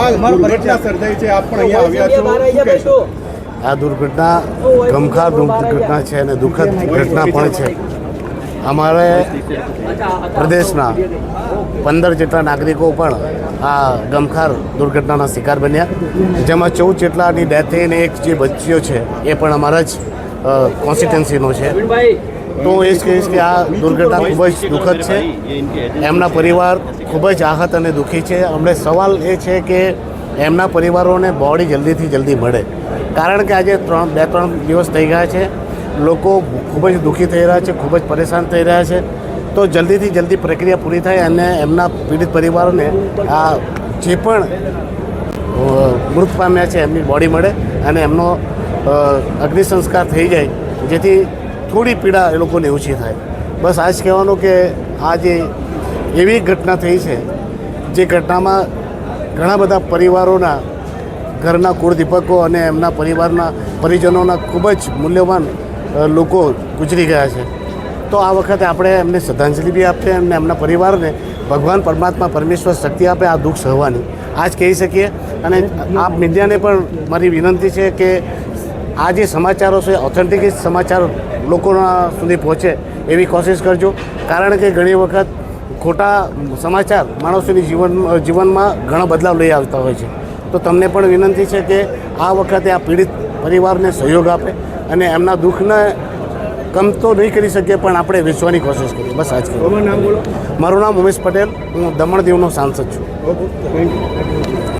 આ દુર્ઘટના સર્જાઈ છે આપ પણ અહીંયા આવ્યા છો. આ દુર્ઘટના ગમખાર દુર્ઘટના છે અને દુઃખદ ઘટના પણ છે. અમારે પ્રદેશના પંદર જેટલા નાગરિકો પણ આ ગમખાર દુર્ઘટનાના શિકાર બન્યા. જેમાં ચૌદ જેટલાની ડેથ થઈ અને એક જે બચ્યો છે એ પણ અમારા જ કોન્સ્ટિટ્યુન્સીનો છે. તો એ જ કહીશ કે આ દુર્ઘટના ખૂબ જ દુઃખદ છે. એમના પરિવાર ખૂબ જ આહત અને દુઃખી છે. અમને સવાલ એ છે કે એમના પરિવારોને બોડી જલ્દીથી જલ્દી મળે. કારણ કે આજે ત્રણ બે ત્રણ દિવસ થઈ ગયા છે. લોકો ખૂબ જ દુઃખી થઈ રહ્યા છે, ખૂબ જ પરેશાન થઈ રહ્યા છે. તો જલ્દીથી જલ્દી પ્રક્રિયા પૂરી થાય અને એમના પીડિત પરિવારોને આ જે પણ મૃત પામ્યા છે એમની બોડી મળે અને એમનો અગ્નિ સંસ્કાર થઈ જાય, જેથી થોડી પીડા એ લોકોને ઓછી થાય. બસ આ જ કહેવાનું કે આ જે એવી ઘટના થઈ છે, જે ઘટનામાં ઘણા બધા પરિવારોના ઘરના કુળદીપકો અને એમના પરિવારના પરિજનોના ખૂબ જ મૂલ્યવાન લોકો ગુજરી ગયા છે. તો આ વખતે આપણે એમને શ્રદ્ધાંજલિ બી આપીએ અને એમના પરિવારને ભગવાન પરમાત્મા પરમેશ્વર શક્તિ આપે, આ દુઃખ સહવાની. આ જ કહી શકીએ. અને આ મીડિયાને પણ મારી વિનંતી છે કે આ જે સમાચારો છે ઓથેન્ટિક સમાચાર લોકોના સુધી પહોંચે એવી કોશિશ કરજો. કારણ કે ઘણી વખત ખોટા સમાચાર માણસોની જીવન જીવનમાં ઘણો બદલાવ લઈ આવતા હોય છે. તો તમને પણ વિનંતી છે કે આ વખતે આ પીડિત પરિવારને સહયોગ આપે અને એમના દુઃખને કમ તો નહીં કરી શકીએ પણ આપણે વેચવાની કોશિશ કરીએ. બસ આજ નામ બોલો. મારું નામ ઉમેશ પટેલ. હું દમણ દીવનો સાંસદ છું. Okay thank you